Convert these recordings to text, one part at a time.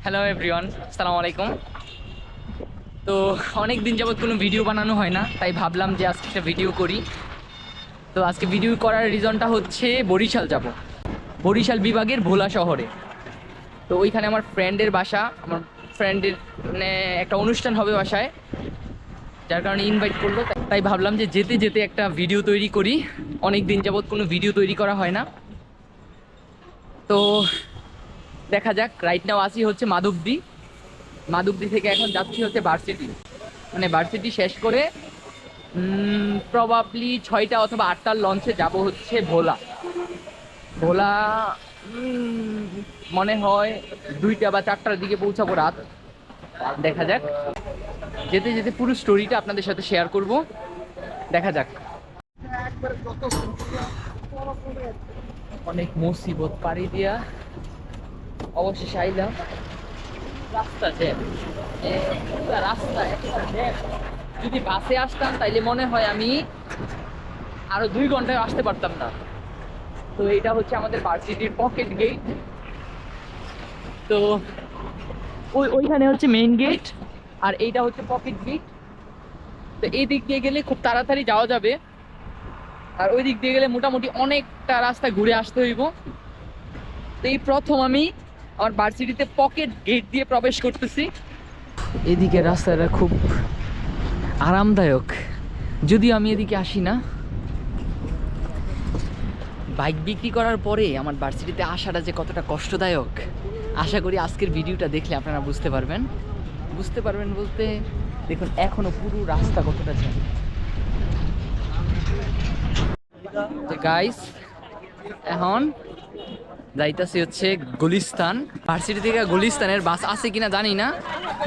Hello everyone আসসালামু আলাইকুম তো অনেক দিন যাবত কোনো ভিডিও বানানো হয় না, তাই ভাবলাম যে আজকে একটা ভিডিও করি। তো আজকে ভিডিও করার রিজনটা হচ্ছে বরিশাল যাব। বরিশাল বিভাগের ভোলা শহরে। তো ওইখানে আমার ফ্রেন্ডের বাসা, আমার ফ্রেন্ডের মানে একটা অনুষ্ঠান হবে বাসায়, যার কারণে ইনভাইট করল। তাই- ভাবলাম যে যেতে যেতে একটা ভিডিও তৈরি করি। অনেক দিন যাবত কোনো ভিডিও তৈরি করা হয় না। তো দেখা যাক রাইট নাও আসি হচ্ছে মাধবদী। মাধবদী থেকে এখন যাচ্ছি হচ্ছে ভার্সিটি মানে ভার্সিটি শেষ করে প্রবাবলি ছয়টা অথবা আটটার লঞ্চে যাব হচ্ছে ভোলা। ভোলা মনে হয় দুইটা বা চারটার দিকে পৌঁছাবো রাত। দেখা যাক। যেতে যেতে পুরো স্টোরিটা আপনাদের সাথে শেয়ার করব। দেখা যাক। অনেক মুসিবত পাড়ি দিয়া অবশেষে আইলাম। রাস্তা জ্যাম রাস্তা যদি বাসে আসতাম তাইলে মনে হয় আমি আরও দুই ঘন্টায় আসতে পারতাম না। তো এটা হচ্ছে আমাদের ভার্সিটির পকেট গেট। তো ওই ওইখানে হচ্ছে মেইন গেট আর এইটা হচ্ছে পকেট গেট। তো এই দিক দিয়ে গেলে খুব তাড়াতাড়ি যাওয়া যাবে। আর ওই দিক দিয়ে গেলে মোটামুটি অনেকটা রাস্তা ঘুরে আসতে হইব। তো এই প্রথম আমি আমার ভার্সিটিতে পকেট গেট দিয়ে প্রবেশ করতেছি। এদিকে রাস্তাটা খুব আরামদায়ক। যদিও আমি এদিকে আসি না। বাইক বিক্রি করার পরে আমার ভার্সিটিতে আসাটা যে কতটা কষ্টদায়ক, আশা করি আজকের ভিডিওটা দেখলে আপনারা বুঝতে পারবেন। বুঝতে পারবেন বলতে, দেখুন, এখনও পুরো রাস্তা কতটা জ্যাম গাইস এখন যাইতাছি হচ্ছে গুলিস্তান। ভার্সিটি থেকে গুলিস্তানের বাস আছে কিনা জানি না।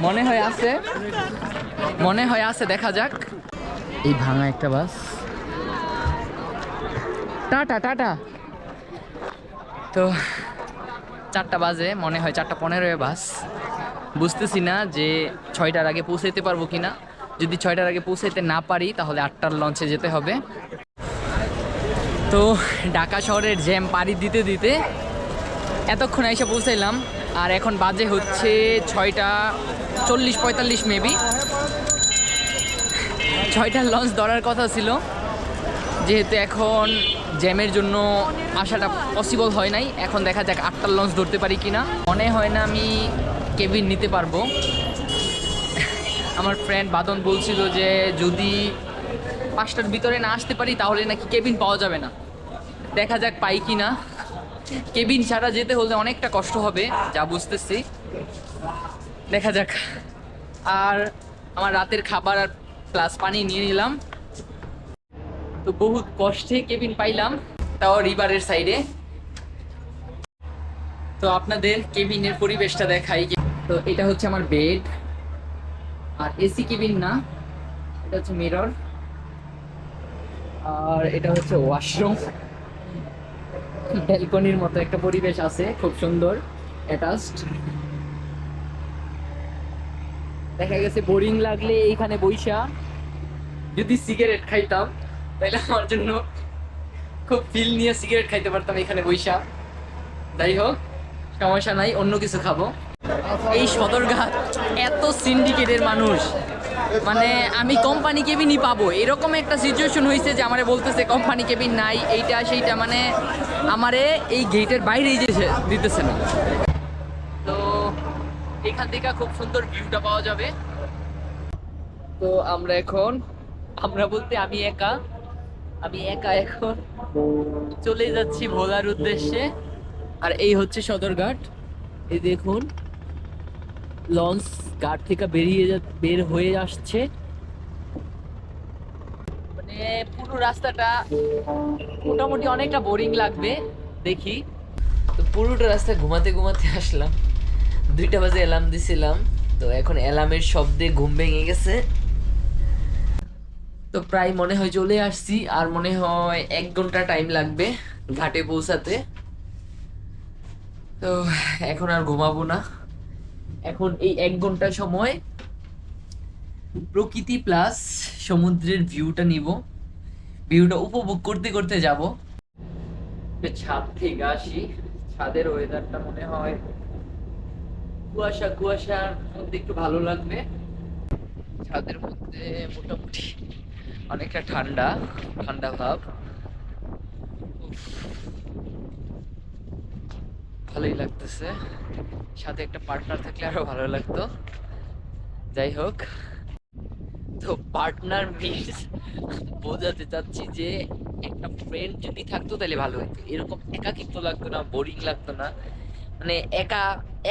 মনে হয় আছে। মনে হয় আছে, দেখা যাক। এই ভাঙা একটা বাস। Tata tata. তো, চারটা বাজে, মনে হয় চারটা পনেরোয় বাস। বুঝতেছি না যে ছয়টার আগে পৌঁছাইতে পারব কিনা। যদি ছয়টার আগে পৌঁছাইতে না পারি, তাহলে আটটার লঞ্চে যেতে হবে। তো, ঢাকা শহরের জ্যাম পাড়ি দিতে দিতে এতক্ষণ এসে পৌঁছাইলাম, আর এখন বাজে হচ্ছে ছয়টা চল্লিশ পঁয়তাল্লিশ মেবি। ছয়টার লঞ্চ ধরার কথা ছিল, যেহেতু এখন জ্যামের জন্য আসাটা পসিবল হয় নাই, এখন দেখা যাক আটটার লঞ্চ ধরতে পারি কি না মনে হয় না আমি কেবিন নিতে পারব। আমার ফ্রেন্ড বাদন বলছিল যে যদি পাঁচটার ভিতরে না আসতে পারি, তাহলে নাকি কেবিন পাওয়া যাবে না। দেখা যাক পাই কি না কেবিন ছাড়া যেতে হলে অনেকটা কষ্ট হবে, যা বুঝতেছি। দেখা যাক। আর আমার রাতের খাবার আর প্লাস পানি নিয়ে নিলাম। তো বহুত কষ্টে কেবিন পাইলাম, তাও রিভারের সাইডে। তো আপনাদের কেবিনের পরিবেশটা দেখাই। তো এটা হচ্ছে আমার বেড। আর এসি কেবিন না, এটা হচ্ছে মিরর। আর এটা হচ্ছে ওয়াশরুম। ব্যালকনির মতো একটা পরিবেশ আছে, খুব সুন্দর অ্যাটাচড দেখা গেছে বোরিং লাগলে এইখানে বইসা। যদি সিগারেট খাইতাম, তাহলে আমার জন্য খুব ফিল নিয়ে সিগারেট খাইতে পারতাম এখানে বইসা। যাই হোক, সমস্যা নাই, অন্য কিছু খাব। এই সদরঘাট, এত সিন্ডিকেটের মানুষ। মানে আমি কোম্পানি কেবিনই পাবো। এরকম একটা সিচুয়েশন হয়েছে যে আমারে বলতেছে কোম্পানি কেবিন নাই, এইটা, সেইটা। মানে আমারে এই গেটের বাইরেই যে দিতেছে না। তো এখান থেকে খুব সুন্দর ভিউটা পাওয়া যাবে। তো আমরা এখন, আমরা বলতে আমি একা আমি একা এখন চলে যাচ্ছি ভোলার উদ্দেশ্যে। আর এই হচ্ছে সদরঘাট। এই দেখুন। লঞ্চ ঘাট থেকে বেরিয়ে বের হয়ে আসছে। মানে পুরো রাস্তাটা মোটামুটি অনেকটা বোরিং লাগবে, দেখি। তো পুরোটা রাস্তা ঘুমাতে ঘুমাতে আসলাম। দুইটা বাজে অ্যালার্ম দিছিলাম, তো এখন অ্যালার্মের শব্দে ঘুম ভেঙে গেছে। তো প্রায় মনে হয় চলে আসছি, আর মনে হয় এক ঘণ্টা টাইম লাগবে ঘাটে পৌঁছাতে। তো এখন আর ঘুমাবো না। এখন এই এক ঘণ্টা সময় প্রকৃতি প্লাস সমুদ্রের ভিউটা নিব। ভিউটা উপভোগ করতে করতে যাব। ছাদ থেকে আসি। ছাদের ওয়েদারটা মনে হয় কুয়াশা কুয়াশার মধ্যে একটু ভালো লাগবে। ছাদের মধ্যে মোটামুটি অনেকটা ঠান্ডা ঠান্ডা ভাব। ভালোই লাগতেছে। সাথে একটা পার্টনার থাকলে আরও ভালো লাগতো। যাই হোক। তো পার্টনার মিনস বোঝাতে চাচ্ছি যে একটা ফ্রেন্ড যদি থাকতো তাহলে ভালো হতো এরকম একাকিত্ব লাগতো না বোরিং লাগতো না। মানে একা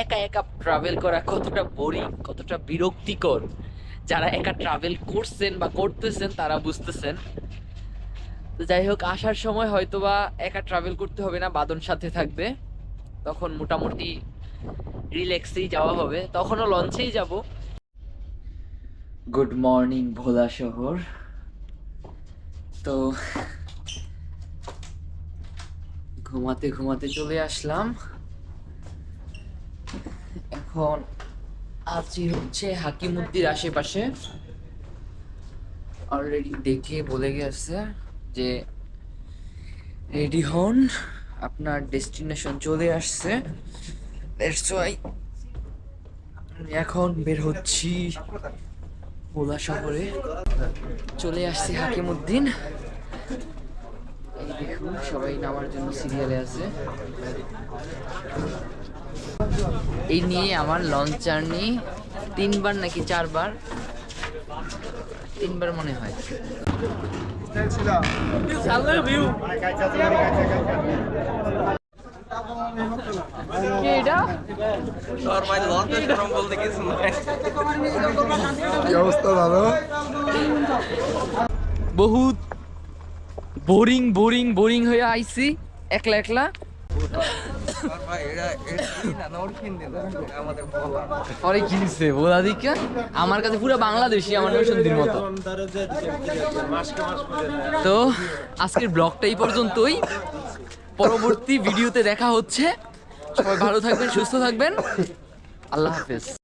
একা একা ট্রাভেল করা কতটা বোরিং কতটা বিরক্তিকর। যারা একা ট্রাভেল করছেন বা করতেছেন, তারা বুঝতেছেন। তো যাই হোক, আসার সময় হয়তোবা একা ট্রাভেল করতে হবে না, বাদন সাথে থাকবে। তখন মোটামুটি রিল্যাক্সেই যাওয়া হবে। তখনও লঞ্চেই যাব। গুড মর্নিং ভোলা শহর। তো, ঘুমাতে ঘুমাতে চলে আসলাম। এখন আছি হচ্ছে হাকিমুদ্দির আশেপাশে। অলরেডি দেখে বলে গেছে যে রেডি হন। আপনার ডেস্টিনেশন চলে আসছে। এখন বের হচ্ছি ভোলা শহরে। চলে আসছি হাকিমুদ্দিন এই দেখুন, সবাই নামার জন্য সিরিয়ালে আছে। এই নিয়ে আমার লঞ্চ জার্নি, তিনবার নাকি চারবার। তিনবার মনে হয়। বহুত বোরিং বোরিং বোরিং হয়ে আইছি একলা একলা। পরে কিনছে দিকে? আমার কাছে পুরো বাংলাদেশি আমার সন্ধির মতো। তো, আজকের ব্লগটা এই পর্যন্তই। পরবর্তী ভিডিওতে দেখা হচ্ছে। সবাই ভালো থাকবেন, সুস্থ থাকবেন। আল্লাহ হাফেজ।